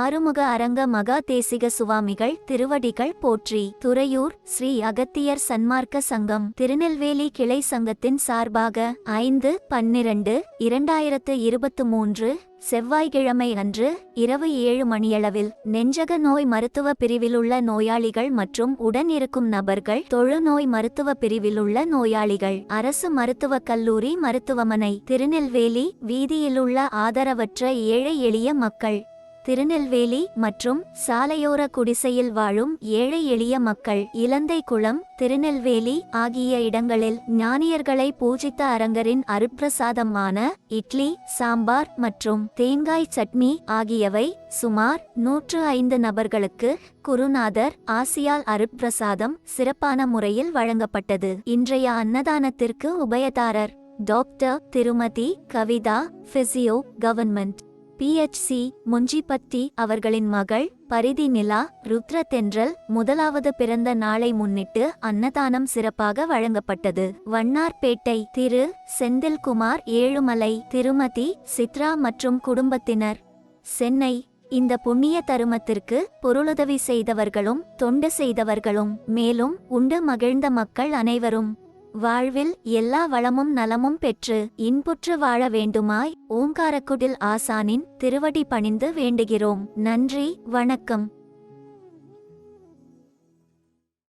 ஆறுமுக அரங்க மகா தேசிக சுவாமிகள் திருவடிகள் போற்றி. துறையூர் ஸ்ரீ அகத்தியர் சன்மார்க்க சங்கம் திருநெல்வேலி கிளை சங்கத்தின் சார்பாக ஐந்து பன்னிரண்டு இரண்டாயிரத்து இருபத்து மூன்று செவ்வாய்க்கிழமை அன்று இரவு ஏழு மணியளவில் நெஞ்சக நோய் மருத்துவ பிரிவிலுள்ள நோயாளிகள் மற்றும் உடன் இருக்கும் நபர்கள் தொழுநோய் மருத்துவ பிரிவிலுள்ள நோயாளிகள். அரசு மருத்துவக் கல்லூரி மருத்துவமனை திருநெல்வேலி வீதியிலுள்ள ஆதரவற்ற ஏழை எளிய மக்கள் திருநெல்வேலி மற்றும் சாலையோர குடிசையில் வாழும் ஏழை எளிய மக்கள் இலந்தை குளம் திருநெல்வேலி ஆகிய இடங்களில் ஞானியர்களை பூஜித்த அரங்கரின் அருப்பிரசாதமான இட்லி சாம்பார் மற்றும் தேங்காய் சட்னி ஆகியவை சுமார் நூற்று ஐந்து நபர்களுக்கு குருநாதர் ஆசியால் அருப்பிரசாதம் சிறப்பான முறையில் வழங்கப்பட்டது. இன்றைய அன்னதானத்திற்கு உபயதாரர் டாக்டர் திருமதி Kavitha physio government. PHC Munjipatti அவர்களின் மகள் பரிதி நிலா ருத்ர தென்றல் முதலாவது பிறந்த நாளை முன்னிட்டு அன்னதானம் சிறப்பாக வழங்கப்பட்டது. வண்ணார்பேட்டை திரு செந்தில்குமார் ஏழுமலை திருமதி சித்ரா மற்றும் குடும்பத்தினர். சென்னை இந்த புண்ணிய தருமத்திற்கு பொருளுதவி செய்தவர்களும் தொண்டு செய்தவர்களும் மேலும் உண்டு மகிழ்ந்த மக்கள் அனைவரும். வாழ்வில் எல்லா வளமும் நலமும் பெற்று இன்புற்று வாழ வேண்டுமாய் ஓங்காரக்குடில் ஆசானின் திருவடி பணிந்து வேண்டுகிறோம். நன்றி வணக்கம்.